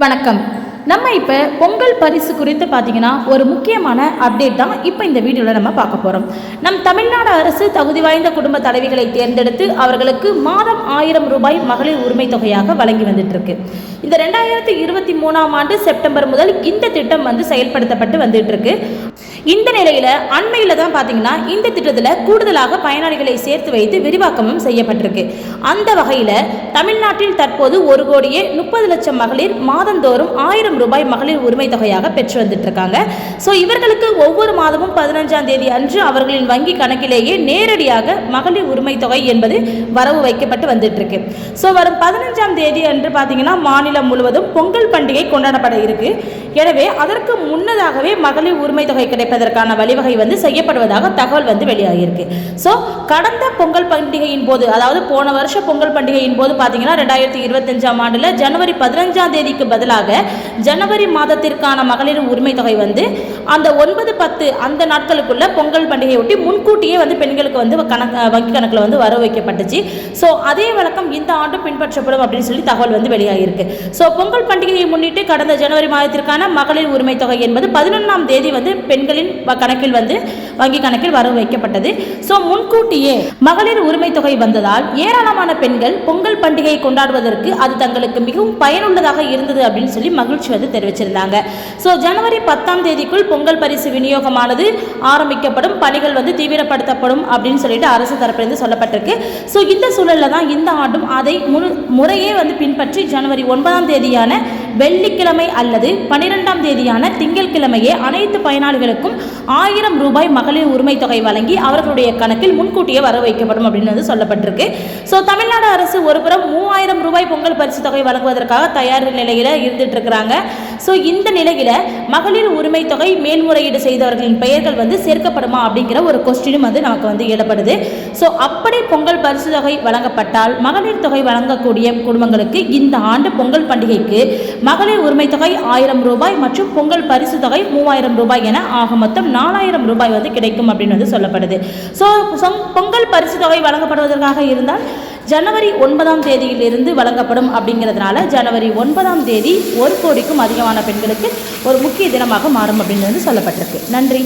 வணக்கம். நம்ம இப்போ பொங்கல் பரிசு குறித்து பார்த்தீங்கன்னா ஒரு முக்கியமான அப்டேட் தான் இப்போ இந்த வீடியோவில் நம்ம பார்க்க போகிறோம் நம் தமிழ்நாடு அரசு தகுதி வாய்ந்த குடும்ப தலைவிகளை தேர்ந்தெடுத்து அவர்களுக்கு மாதம் ஆயிரம் ரூபாய் மகளிர் உரிமை தொகையாக வழங்கி வந்துட்டுருக்கு. இந்த ரெண்டாயிரத்தி இருபத்தி மூணாம் ஆண்டு செப்டம்பர் முதல் இந்த திட்டம் வந்து செயல்படுத்தப்பட்டு வந்துட்டுருக்கு. இந்த நிலையில அண்மையில் தான் பார்த்தீங்கன்னா இந்த திட்டத்தில் கூடுதலாக பயனாளிகளை சேர்த்து வைத்து விரிவாக்கமும் செய்யப்பட்டிருக்கு. அந்த வகையில் தமிழ்நாட்டில் தற்போது ஒரு கோடியே முப்பது லட்சம் மகளிர் மாதந்தோறும் ஆயிரம் ரூபாய் மகளிர் உரிமை தொகையாக பெற்று வந்துட்டு இருக்காங்க ஸோ இவர்களுக்கு ஒவ்வொரு மாதமும் பதினஞ்சாம் தேதி அன்று அவர்களின் வங்கி கணக்கிலேயே நேரடியாக மகளிர் உரிமை தொகை என்பது வரவு வைக்கப்பட்டு வந்துட்டு இருக்கு ஸோ வரும் பதினஞ்சாம் தேதி அன்று பார்த்தீங்கன்னா மாநிலம் முழுவதும் பொங்கல் பண்டிகை கொண்டாடப்பட இருக்கு. எனவே அதற்கு முன்னதாகவே மகளிர் உரிமை தொகை கிடைப்பதற்கான வழிவகை வந்து செய்யப்படுவதாக தகவல் வந்து வெளியாகியிருக்கு. ஸோ கடந்த பொங்கல் பண்டிகையின் போது அதாவது போன வருஷ பொங்கல் பண்டிகையின் போது பார்த்தீங்கன்னா ரெண்டாயிரத்தி இருபத்தஞ்சாம் ஆண்டில் ஜனவரி பதினஞ்சாம் தேதிக்கு பதிலாக ஜனவரி மாதத்திற்கான மகளிர் உரிமை தொகை வந்து அந்த ஒன்பது பத்து அந்த நாட்களுக்குள்ள பொங்கல் பண்டிகையை ஒட்டி முன்கூட்டியே வந்து பெண்களுக்கு வந்து கணக்கு வங்கி கணக்கில் வந்து வர வைக்கப்பட்டுச்சு. ஸோ அதே வழக்கம் இந்த ஆண்டு பின்பற்றப்படும் அப்படின்னு சொல்லி தகவல் வந்து வெளியாகியிருக்கு. ஸோ பொங்கல் பண்டிகையை முன்னிட்டு கடந்த ஜனவரி மாதத்திற்கான மகளிர் உரிமை தொகை என்பது பதினொன்றாம் தேதி வந்து பெண்களின் கணக்கில் வந்து வங்கி கணக்கில் வரவு வைக்கப்பட்டது. ஸோ முன்கூட்டியே மகளிர் உரிமை தொகை வந்ததால் ஏராளமான பெண்கள் பொங்கல் பண்டிகையை கொண்டாடுவதற்கு அது தங்களுக்கு மிகவும் பயனுள்ளதாக இருந்தது அப்படின்னு சொல்லி மகிழ்ச்சி வந்து தெரிவிச்சிருந்தாங்க. ஸோ ஜனவரி பத்தாம் தேதிக்குள் பொங்கல் பரிசு விநியோகமானது ஆரம்பிக்கப்படும் பணிகள் வந்து தீவிரப்படுத்தப்படும் அப்படின்னு சொல்லிட்டு அரசு தரப்பிலிருந்து சொல்லப்பட்டிருக்கு. ஸோ இந்த சூழலில் தான் இந்த ஆண்டும் அதை முழு முறையே வந்து பின்பற்றி ஜனவரி ஒன்பதாம் தேதியான வெள்ளிக்கிழமை அல்லது பனிரெண்டாம் தேதியான திங்கட்கிழமையே அனைத்து பயனாளிகளுக்கும் ஆயிரம் ரூபாய் மகளிர் உரிமை தொகை வழங்கி அவர்களுடைய கணக்கில் முன்கூட்டியே வர வைக்கப்படும் அப்படின்னு வந்து சொல்லப்பட்டிருக்கு. ஸோ தமிழ்நாடு அரசு ஒருபுறம் மூவாயிரம் ரூபாய் பொங்கல் பரிசு தொகை வழங்குவதற்காக தயார் நிலையில் இருந்துட்டு இருக்கிறாங்க. ஸோ இந்த நிலையில் மகளிர் உரிமை தொகை மேல்முறையீடு செய்தவர்களின் பெயர்கள் வந்து சேர்க்கப்படுமா அப்படிங்கிற ஒரு கொஸ்டினும் வந்து நமக்கு வந்து எழப்படுது ஸோ அப்படி பொங்கல் பரிசு தொகை வழங்கப்பட்டால் மகளிர் தொகை வழங்கக்கூடிய குடும்பங்களுக்கு இந்த ஆண்டு பொங்கல் பண்டிகைக்கு மகளிர் உரிமை தொகை ஆயிரம் ரூபாய் ரூபாய் மற்றும் பொங்கல் பரிசு தொகை மூவாயிரம் ரூபாய் என ஆக மொத்தம் நாலாயிரம் ரூபாய் வந்து கிடைக்கும் அப்படின்னு வந்து சொல்லப்படுது. ஸோ பொங்கல் பரிசு தொகை வழங்கப்படுவதற்காக இருந்தால் ஜனவரி ஒன்பதாம் தேதியிலிருந்து வழங்கப்படும் அப்படிங்கிறதுனால ஜனவரி ஒன்பதாம் தேதி ஒரு கோடிக்கும் அதிகமான பெண்களுக்கு ஒரு முக்கிய தினமாக மாறும் அப்படின்னு வந்து சொல்லப்பட்டிருக்கு. நன்றி.